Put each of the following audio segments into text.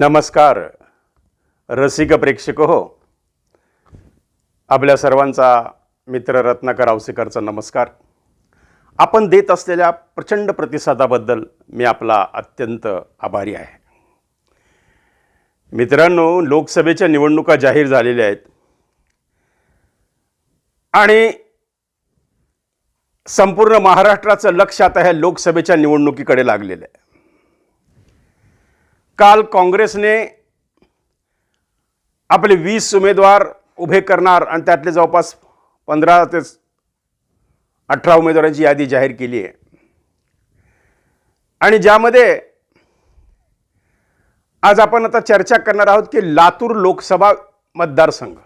नमस्कार रसिक प्रेक्षक हो. आपल्या सर्वांचा मित्र रत्नाकर आवसेकरचा नमस्कार. आपण देत असलेल्या प्रचंड प्रतिसादाबद्दल मी आपला अत्यंत आभारी आहे. मित्रांनो लोकसभेच्या निवडणुका जाहीर झालेल्या आहेत. आणि संपूर्ण महाराष्ट्राचं लक्ष आता ह्या लोकसभेच्या निवडणुकीकडे लागलेलं आहे. काल काँग्रेसने आपले वीस उमेदवार उभे करणार आणि त्यातले जवळपास पंधरा ते अठरा उमेदवारांची यादी जाहीर केली आहे. आणि ज्यामध्ये आज आपण आता चर्चा करणार आहोत की लातूर लोकसभा मतदारसंघ.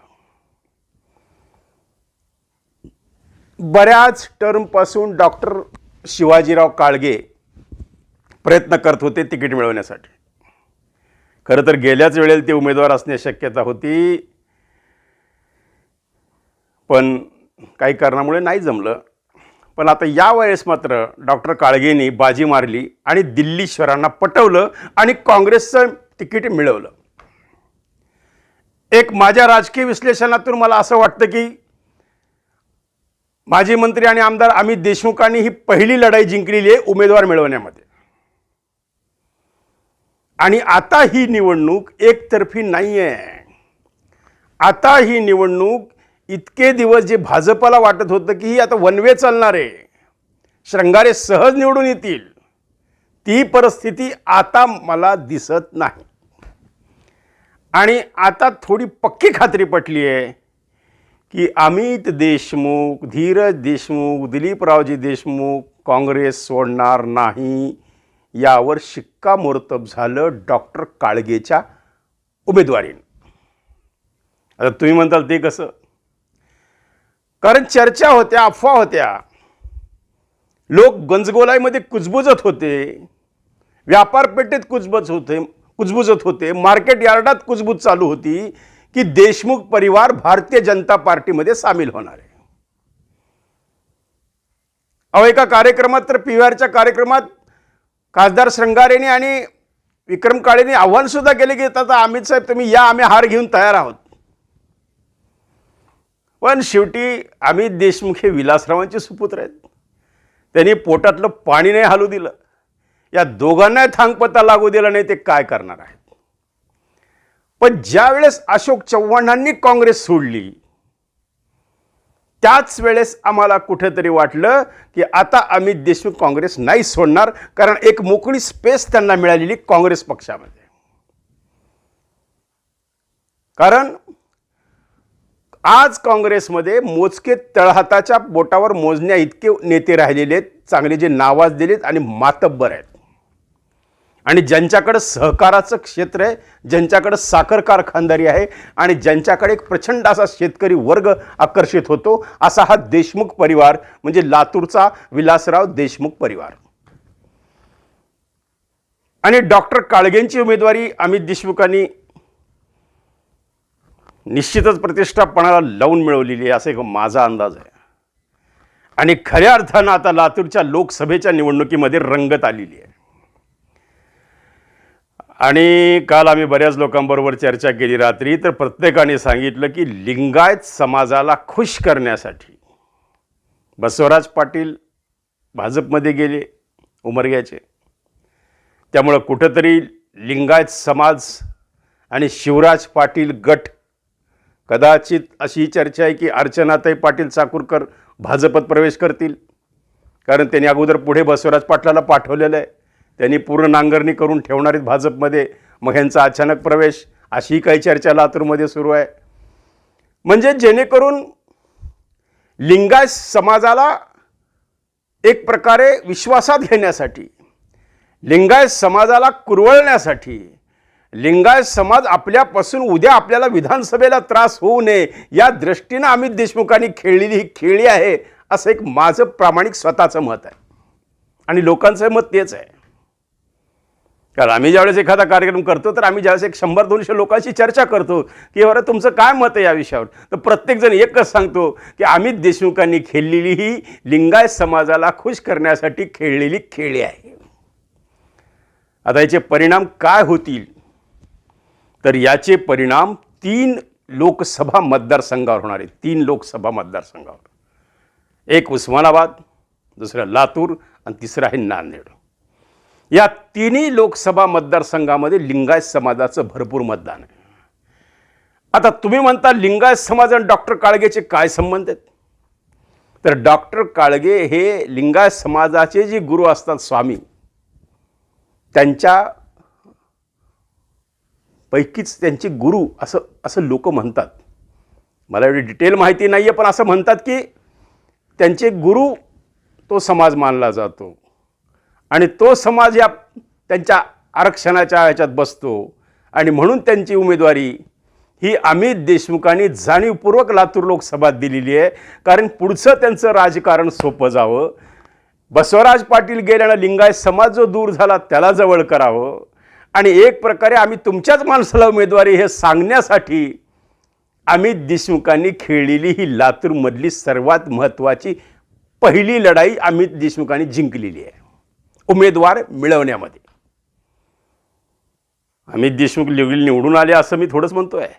बऱ्याच टर्मपासून डॉक्टर शिवाजीराव काळगे प्रयत्न करत होते तिकीट मिळवण्यासाठी. खरं तर गेल्याच वेळेला ते उमेदवार असण्याची शक्यता होती. पण काही कारणामुळे नाही जमलं. पण आता यावेळेस मात्र डॉक्टर काळगेंनी बाजी मारली आणि दिल्लीश्वरांना पटवलं आणि काँग्रेसचं तिकीट मिळवलं. एक माझ्या राजकीय विश्लेषणातून मला असं वाटतं की माजी मंत्री आणि आमदार अमित देशमुखांनी ही पहिली लढाई जिंकलेली आहे उमेदवार मिळवण्यामध्ये. आणि आता ही निवडणूक एकतर्फी नाही आहे आता ही निवडणूक इतके दिवस जे भाजपला वाटत होतं की ही आता वनवे चालणार आहे. श्रंगारे सहज निवडून येतील. ती परिस्थिती आता मला दिसत नाही. आणि आता थोडी पक्की खात्री पटली आहे की अमित देशमुख धीरज देशमुख दिलीपरावजी देशमुख काँग्रेस सोडणार नाही. यावर शिक्कामोर्तब झालं डॉक्टर काळगेच्या उमेदवारीनं. आता तुम्ही म्हणताल ते कसं? कारण चर्चा होत्या अफवा होत्या. लोक गंजगोलाईमध्ये कुजबुजत होते व्यापार पेठेत कुजबज होते कुजबुजत होते मार्केट यार्डात कुजबूज चालू होती की देशमुख परिवार भारतीय जनता पार्टीमध्ये सामील होणार आहे. अहो एका कार्यक्रमात तर पी आरच्या कार्यक्रमात खासदार श्रंगारेने आणि विक्रम काळेने आव्हानसुद्धा केले की आता अमित साहेब तुम्ही या आम्ही हार घेऊन तयार आहोत. पण शेवटी अमित देशमुख हे विलासरावांचे सुपुत्र आहेत. त्यांनी पोटातलं पाणी नाही हालू दिलं. या दोघांनाही थांगपत्ता लागू दिला नाही ते काय करणार आहेत? पण ज्यावेळेस अशोक चव्हाणांनी काँग्रेस सोडली त्याच वेळेस आम्हाला कुठेतरी वाटलं की आता अमित देशमुख काँग्रेस नाही सोडणार कारण एक मोकळी स्पेस त्यांना मिळालेली काँग्रेस पक्षामध्ये. कारण आज काँग्रेसमध्ये मोजके तळहाताच्या बोटावर मोजण्या इतके नेते राहिलेले आहेत चांगले जे नावाज आहेत आणि मातब्बर आहेत. आणि ज्यांच्याकडं सहकाराचं क्षेत्र आहे ज्यांच्याकडं साखर कारखानदारी आहे आणि ज्यांच्याकडे एक प्रचंड असा शेतकरी वर्ग आकर्षित होतो असा हा देशमुख परिवार म्हणजे लातूरचा विलासराव देशमुख परिवार. आणि डॉक्टर काळगेंची उमेदवारी अमित देशमुखांनी निश्चितच प्रतिष्ठापणाला लावून मिळवलेली आहे असा एक माझा अंदाज आहे. आणि खऱ्या अर्थानं आता लातूरच्या लोकसभेच्या निवडणुकीमध्ये रंगत आलेली आहे. आणि काल आम्ही बऱ्याच लोकांबरोबर चर्चा केली रात्री तर प्रत्येकाने सांगितलं की लिंगायत समाजाला खुश करण्यासाठी. बसवराज पाटील भाजपमध्ये गेले उमरग्याचे त्यामुळं कुठंतरी लिंगायत समाज आणि शिवराज पाटील गट कदाचित अशी चर्चा आहे की अर्चनाताई पाटील चाकूरकर भाजपत प्रवेश करतील. कारण त्यांनी अगोदर पुढे बसवराज पाटलाला पाठवलेलं आहे. त्यांनी पूर्ण नांगरणी करून ठेवणार आहेत भाजपमध्ये. मग ह्यांचा अचानक प्रवेश अशी काही चर्चा लातूरमध्ये सुरू आहे. म्हणजे जेणेकरून लिंगायत समाजाला एक प्रकारे विश्वासात घेण्यासाठी लिंगायत समाजाला कुरवळण्यासाठी लिंगायत समाज आपल्यापासून उद्या आपल्याला विधानसभेला त्रास होऊ नये या दृष्टीनं अमित देशमुखांनी खेळलेली ही खेळी आहे असं एक माझं प्रामाणिक स्वतःचं मत आहे. आणि लोकांचं मत तेच आहे. कारण आम्ही ज्यावेळेस एखादा कार्यक्रम करतो तर आम्ही ज्यावेळेस एक शंभर दोनशे लोकांशी चर्चा करतो की बरं तुमचं काय मत आहे या विषयावर? तर प्रत्येकजण एकच सांगतो की अमित देशमुखांनी खेळलेली ही लिंगायत समाजाला खुश करण्यासाठी खेळलेली खेळी आहे. आता याचे परिणाम काय होतील? तर याचे परिणाम तीन लोकसभा मतदारसंघावर होणार आहे तीन लोकसभा मतदारसंघावर. एक उस्मानाबाद दुसरं लातूर आणि तिसरं आहे नांदेड. या तिन्ही लोकसभा मतदारसंघामध्ये लिंगायत समाजाचं भरपूर मतदान आहे. आता तुम्ही म्हणता लिंगायत समाज आणि डॉक्टर काळगेचे काय संबंध आहेत? तर डॉक्टर काळगे हे लिंगायत समाजाचे जे गुरु असतात स्वामी त्यांच्या पैकीच त्यांचे गुरु असं असं लोक म्हणतात. मला एवढी डिटेल माहिती नाही आहे पण असं म्हणतात की त्यांचे गुरु तो समाज मानला जातो. आणि तो समाज या त्यांच्या आरक्षणाच्या ह्याच्यात बसतो. आणि म्हणून त्यांची उमेदवारी ही अमित देशमुखांनी जाणीवपूर्वक लातूर लोकसभा दिलेली आहे. कारण पुढचं त्यांचं राजकारण सोपं जावं. बसवराज पाटील गेल्यानं लिंगायत समाज जो दूर झाला त्याला जवळ करावं. आणि एक प्रकारे आम्ही तुमच्याच माणसाला उमेदवारी हे सांगण्यासाठी अमित देशमुखांनी खेळलेली ही लातूरमधली सर्वात महत्त्वाची पहिली लढाई अमित देशमुखांनी जिंकलेली आहे. उमेदवार मिळवण्यामध्ये. अमित देशमुख लिव्हिल निवडून आले असं मी थोडंच म्हणतो आहे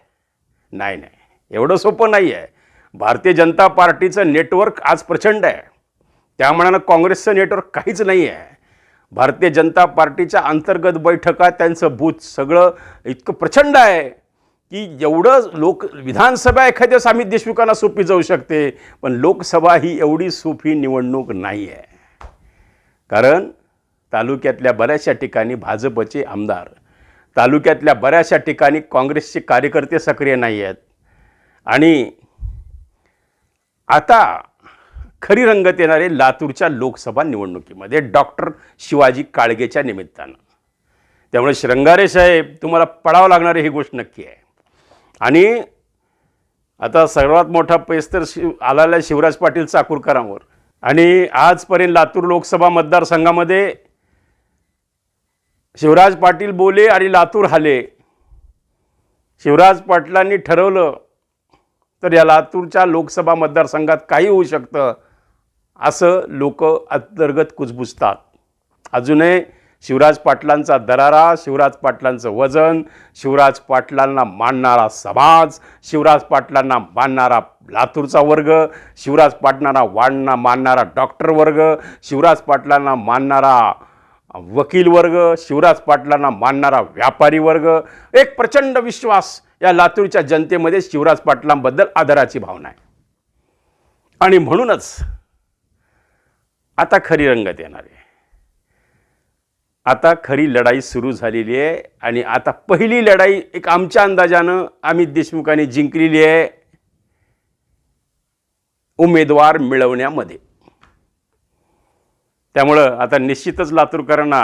नाही नाही. एवढं सोपं नाही आहे भारतीय जनता पार्टीचं नेटवर्क आज प्रचंड आहे. त्या मनानं काँग्रेसचं नेटवर्क काहीच नाही आहे भारतीय जनता पार्टीच्या अंतर्गत बैठका त्यांचं बूथ सगळं इतकं प्रचंड आहे की एवढं लोक विधानसभा एखाद्या अमित देशमुखांना सोपी जाऊ शकते पण लोकसभा ही एवढी सोपी निवडणूक नाही आहे कारण तालुक्यातल्या बऱ्याचशा ठिकाणी भाजपचे आमदार तालुक्यातल्या बऱ्याचशा ठिकाणी काँग्रेसचे कार्यकर्ते सक्रिय नाही आहेत. आणि आता खरी रंगत येणारे लातूरच्या लोकसभा निवडणुकीमध्ये डॉक्टर शिवाजी काळगेच्या निमित्तानं. त्यामुळे श्रंगारे साहेब तुम्हाला पडावं लागणारी ही गोष्ट नक्की आहे. आणि आता सर्वात मोठा पेस तर शिव आलेला शिवराज पाटील चाकूरकरांवर. आणि आजपर्यंत लातूर लोकसभा मतदारसंघामध्ये शिवराज पाटील बोले आणि लातूर हाले. शिवराज पाटलांनी ठरवलं तर या लातूरच्या लोकसभा मतदारसंघात काही होऊ शकतं असं लोक अंतर्गत कुजबुजतात. अजूनही शिवराज पाटलांचा दरारा शिवराज पाटलांचं वजन शिवराज पाटलांना मानणारा समाज शिवराज पाटलांना मानणारा लातूरचा वर्ग शिवराज पाटलांना वाढणा मानणारा डॉक्टर वर्ग शिवराज पाटलांना मानणारा वकील वर्ग शिवराज पाटलांना मानणारा व्यापारी वर्ग एक प्रचंड विश्वास या लातूरच्या जनतेमध्ये शिवराज पाटलांबद्दल आदराची भावना आहे. आणि म्हणूनच आता खरी रंगत येणार आहे. आता खरी लढाई सुरू झालेली आहे आणि आता पहिली लढाई एक आमच्या अंदाजानं अमित देशमुखांनी जिंकलेली आहे. उमेदवार मिळवण्यामध्ये. त्यामुळं आता निश्चितच लातूरकरांना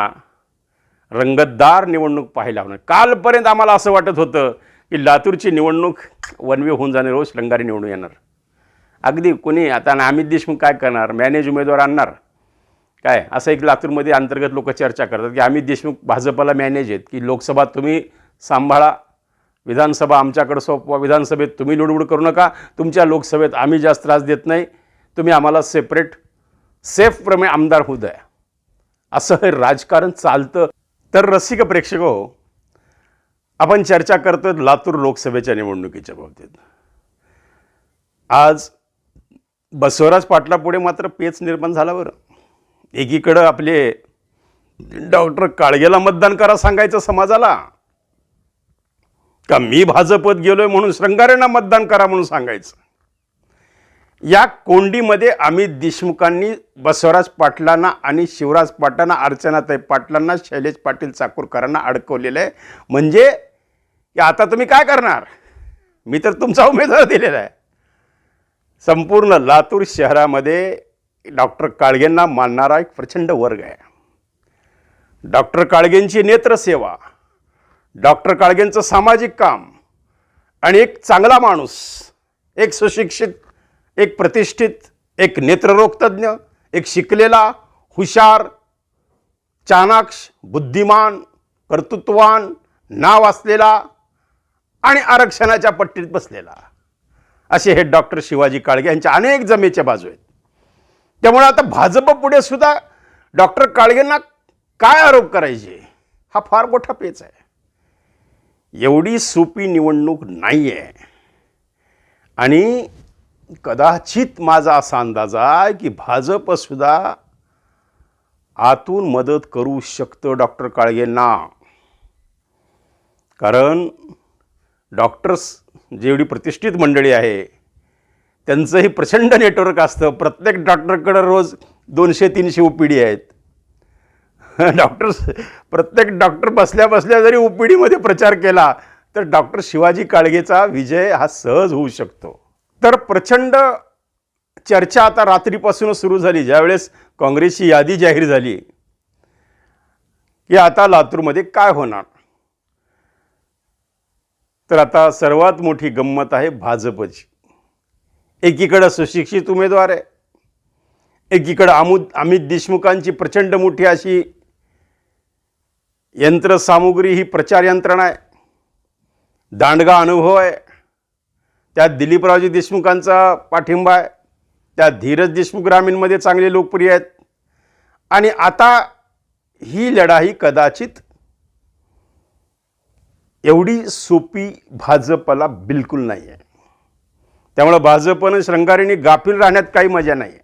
रंगतदार निवडणूक पाहायला होणार. कालपर्यंत आम्हाला असं वाटत होतं की लातूरची निवडणूक वनवे होऊन जाणार रोज लंगारी निवडून येणार. अगदी कोणी आता आणि अमित देशमुख काय करणार मॅनेज उमेदवार आणणार? काय? असं एक लातूरमध्ये अंतर्गत लोक चर्चा करतात की अमित देशमुख भाजपला मॅनेज आहेत की लोकसभा तुम्ही सांभाळा विधानसभा आमच्याकडं सोपवा विधानसभेत तुम्ही लुडबुड करू नका तुमच्या लोकसभेत आम्ही जास्त त्रास देत नाही तुम्ही आम्हाला सेपरेट सेफ प्रमे आमदार होऊ द्या असं हे राजकारण चालतं. तर रसिक प्रेक्षक हो आपण चर्चा करतो लातूर लोकसभेच्या निवडणुकीच्या बाबतीत. आज बसवराज पाटलापुढे मात्र पेच निर्माण झाला बरं. एकीकडं आपले डॉक्टर काळगेला मतदान करा सांगायचं समाजाला. का मी भाजपत गेलोय म्हणून श्रंगारेंना मतदान करा म्हणून सांगायचं. या कोंडीमध्ये अमित देशमुखांनी बसवराज पाटलांना आणि शिवराज पाटलांना अर्चनाताई पाटलांना शैलेश पाटील चाकूरकरांना अडकवलेलं आहे. म्हणजे की आता तुम्ही काय करणार? मी तर तुमचा उमेदवार दिलेला आहे. संपूर्ण लातूर शहरामध्ये डॉक्टर काळगेंना मानणारा एक प्रचंड वर्ग आहे. डॉक्टर काळगेंची नेत्रसेवा डॉक्टर काळगेंचं सामाजिक काम आणि एक चांगला माणूस एक सुशिक्षित एक प्रतिष्ठित एक नेत्ररोगतज्ञ एक शिकलेला हुशार चाणाक्ष बुद्धिमान कर्तृत्ववान नाव असलेला आणि आरक्षणाच्या पट्टीत बसलेला. असे हे डॉक्टर शिवाजी काळगे यांच्या अनेक जमेच्या बाजू आहेत. त्यामुळे आता भाजप पुढे सुद्धा डॉक्टर काळगेंना काय आरोप करायचे? हा फार मोठा पेच आहे. एवढी सोपी निवडणूक नाही आहे आणि कदाचित माझा असा अंदाज आहे की भाजपसुद्धा आतून मदत करू शकतं डॉक्टर काळगेंना. कारण डॉक्टर्स जेवढी प्रतिष्ठित मंडळी आहे त्यांचंही प्रचंड नेटवर्क असतं. प्रत्येक डॉक्टरकडं रोज दोनशे तीनशे ओ पी डी आहेत. डॉक्टर्स प्रत्येक डॉक्टर बसल्या बसल्या जरी ओ पी डीमध्ये प्रचार केला तर डॉक्टर शिवाजी काळगेचा विजय हा सहज होऊ शकतो. तर प्रचंड चर्चा आता रात्रीपासूनच सुरू झाली ज्यावेळेस काँग्रेसची यादी जाहीर झाली. की आता लातूरमध्ये काय होणार? तर आता सर्वात मोठी गंमत आहे भाजपची. एकीकडं सुशिक्षित उमेदवार आहे. एकीकडं आमुद अमित देशमुखांची प्रचंड मोठी अशी यंत्रसामुग्री ही प्रचार यंत्रणा आहे. दांडगा अनुभव आहे. त्यात दिलीपरावजी देशमुखांचा पाठिंबा आहे. त्यात धीरज देशमुख ग्रामीणमध्ये चांगले लोकप्रिय आहेत. आणि आता ही लढाई कदाचित एवढी सोपी भाजपला बिलकुल नाही आहे. त्यामुळं भाजपनं श्रंगारीने गाफील राहण्यात काही मजा नाही आहे.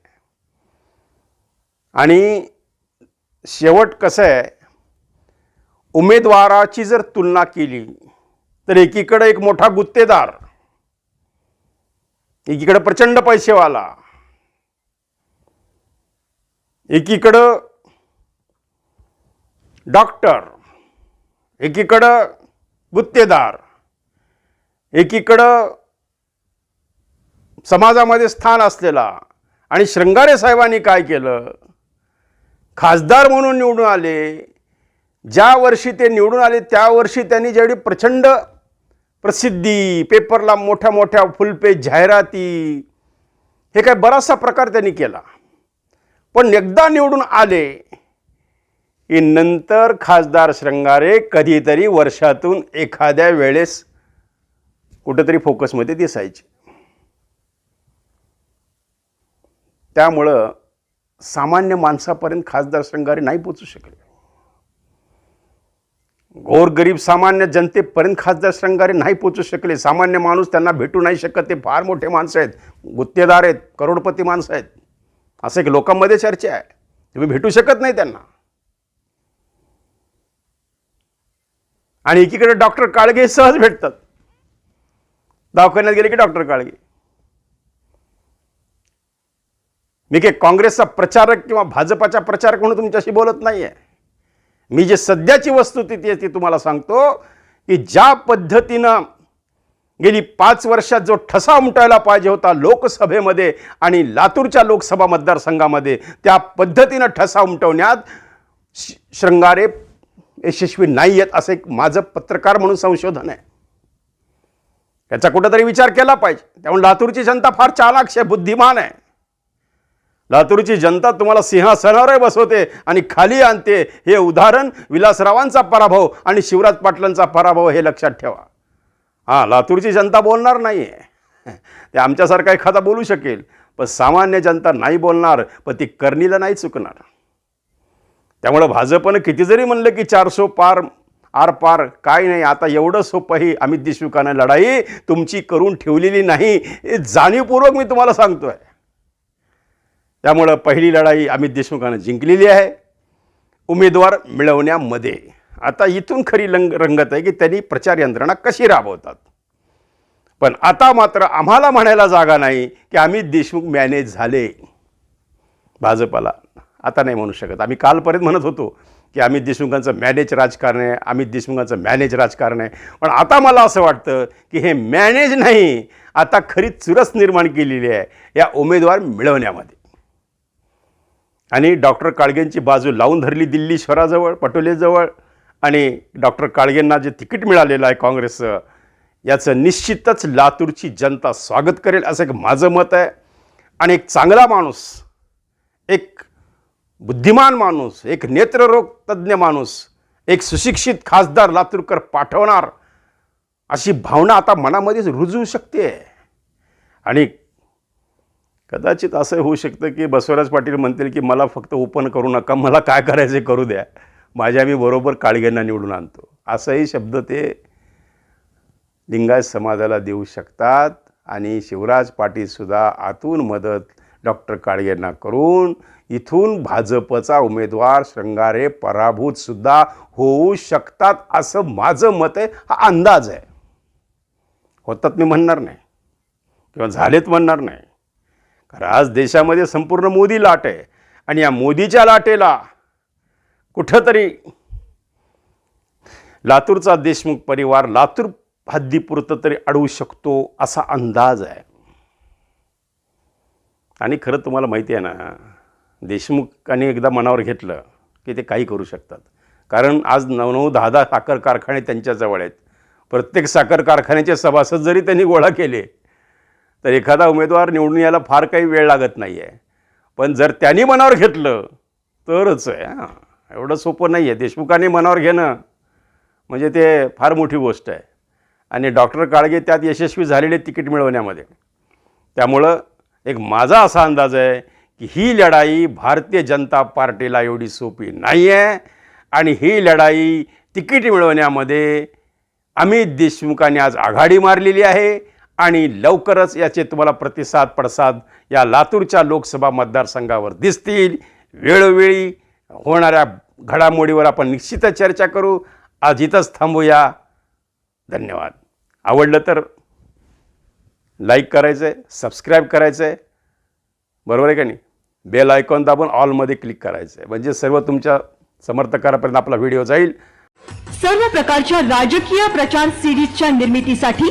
आणि शेवट कसं आहे उमेदवाराची जर तुलना केली तर एकीकडे एक मोठा गुत्तेदार एकीकडं प्रचंड पैसेवाला एकीकडं डॉक्टर. एकीकडं गुत्तेदार. एकीकडं समाजामध्ये स्थान असलेला. आणि श्रंगारे साहेबांनी काय केलं? खासदार म्हणून निवडून आले. ज्या वर्षी ते निवडून आले त्या वर्षी त्यांनी जेवढी प्रचंड प्रसिद्धी पेपरला मोठ्या मोठ्या फुलपेज जाहिराती हे काय बराचसा प्रकार त्यांनी केला. पण एकदा निवडून आले की नंतर खासदार श्रंगारे कधीतरी वर्षातून एखाद्या वेळेस कुठंतरी फोकसमध्ये दिसायचे. त्यामुळं सामान्य माणसापर्यंत खासदार श्रंगारे नाही पोचू शकले. गोरगरीब सामान्य जनतेपर्यंत खासदार श्रंगारे नाही पोचू शकले. सामान्य माणूस त्यांना भेटू नाही शकत. ते फार मोठे माणसं आहेत. गुत्तेदार आहेत. करोडपती माणसं आहेत. असं एक लोकांमध्ये चर्चा आहे. तुम्ही भेटू शकत नाही त्यांना. आणि एकीकडे डॉक्टर काळगे सहज भेटतात. दवाखान्यात गेले की डॉक्टर काळगे. मी काही काँग्रेसचा प्रचारक किंवा भाजपाचा प्रचारक म्हणून तुमच्याशी बोलत नाही आहे मी जे सध्याची वस्तुस्थिती आहे ती तुम्हाला सांगतो की ज्या पद्धतीनं गेली पाच वर्षात जो ठसा उमटायला पाहिजे होता लोकसभेमध्ये आणि लातूरच्या लोकसभा मतदारसंघामध्ये त्या पद्धतीनं ठसा उमटवण्यात श- श्रंगारे यशस्वी नाही आहेत असं एक माझं पत्रकार म्हणून संशोधन आहे. याचा कुठंतरी विचार केला पाहिजे. त्यामुळे लातूरची जनता फार चालाक्ष आहे बुद्धिमान आहे. लातूरची जनता तुम्हाला सिंहासनावर बसवते आणि खाली आणते. हे उदाहरण विलासरावांचा पराभव आणि शिवराज पाटलांचा पराभव हे लक्षात ठेवा. हां लातूरची जनता बोलणार नाही आहे ते आमच्यासारखा एखादा बोलू शकेल. पण सामान्य जनता नाही बोलणार पण ती करणीला नाही चुकणार. त्यामुळं भाजपनं किती जरी म्हणलं की चारसो पार आर पार काय नाही आता एवढं सोपंही अमित देशमुखानं लढाई तुमची करून ठेवलेली नाही हे जाणीवपूर्वक मी तुम्हाला सांगतोय. त्यामुळं पहिली लढाई अमित देशमुखानं जिंकलेली आहे. उमेदवार मिळवण्यामध्ये. आता इथून खरी लंग रंगत आहे की त्यांनी प्रचार यंत्रणा कशी राबवतात? पण आता मात्र आम्हाला म्हणायला जागा नाही की अमित देशमुख मॅनेज झाले. भाजपाला. आता नाही म्हणू शकत. आम्ही कालपर्यंत म्हणत होतो की अमित देशमुखांचं मॅनेज राजकारण आहे अमित देशमुखांचं मॅनेज राजकारण आहे. पण आता मला असं वाटतं की हे मॅनेज नाही आता खरी चुरस निर्माण केलेली आहे या उमेदवार मिळवण्यामध्ये. आणि डॉक्टर काळगेंची बाजू लावून धरली दिल्ली शहराजवळ पटोलेजवळ. आणि डॉक्टर काळगेंना जे तिकीट मिळालेलं आहे काँग्रेसचं याचं निश्चितच लातूरची जनता स्वागत करेल असं एक माझं मत आहे. आणि एक चांगला माणूस एक बुद्धिमान माणूस एक नेत्ररोग तज्ज्ञ माणूस एक सुशिक्षित खासदार लातूरकर पाठवणार अशी भावना आता मनामध्येच रुजू शकते. आणि कदाचित असं होऊ शकतं की बसवराज पाटील म्हणतील की मला फक्त ओपन करू नका मला काय करायचे करू द्या. माझ्या मी बरोबर काळग्यांना निवडून आणतो. असंही शब्द ते लिंगायत समाजाला देऊ शकतात आणि शिवराज पाटीलसुद्धा आतून मदत डॉक्टर काळगेंना करून इथून भाजपचा उमेदवार श्रंगारे पराभूतसुद्धा होऊ शकतात असं माझं मत आहे. हा अंदाज आहे. होतात मी म्हणणार नाही. किंवा झालेत म्हणणार नाही. कारण आज देशामध्ये संपूर्ण मोदी लाट आहे आणि या मोदीच्या लाटेला कुठंतरी लातूरचा देशमुख परिवार लातूर हद्दीपुरतं तरी अडवू शकतो असा अंदाज आहे. आणि खरं तुम्हाला माहिती आहे ना देशमुखांनी एकदा मनावर घेतलं की ते काही करू शकतात. कारण आज नऊ नऊ दहा दहा साखर कारखाने त्यांच्याजवळ आहेत. प्रत्येक साखर कारखान्याचे सभासद जरी त्यांनी गोळा केले तर एखादा उमेदवार निवडून यायला फार काही वेळ लागत नाही आहे पण जर त्यांनी मनावर घेतलं तरच आहे हां. एवढं सोपं नाही आहे देशमुखांनी मनावर घेणं म्हणजे ते फार मोठी गोष्ट आहे. आणि डॉक्टर काळगे त्यात यशस्वी झालेले तिकीट मिळवण्यामध्ये. त्यामुळं एक माझा असा अंदाज आहे की ही लढाई भारतीय जनता पार्टीला एवढी सोपी नाही आहे आणि ही लढाई तिकीट मिळवण्यामध्ये अमित देशमुखांनी आज आघाडी मारलेली आहे. आणि लवकरच याचे तुम्हाला प्रतिसाद पडसाद या लातूरच्या लोकसभा मतदारसंघावर दिसतील. वेळोवेळी होणाऱ्या घडामोडीवर आपण निश्चितच चर्चा करू. आज इथंच थांबूया. धन्यवाद. आवडलं तर लाईक करायचं आहे सबस्क्राईब करायचं आहे बरोबर आहे का नाही? बेल आयकॉन दाबून ऑलमध्ये क्लिक करायचं आहे म्हणजे सर्व तुमच्या समर्थकारापर्यंत आपला व्हिडिओ जाईल. सर्व प्रकारच्या राजकीय प्रचार सिरीजच्या निर्मितीसाठी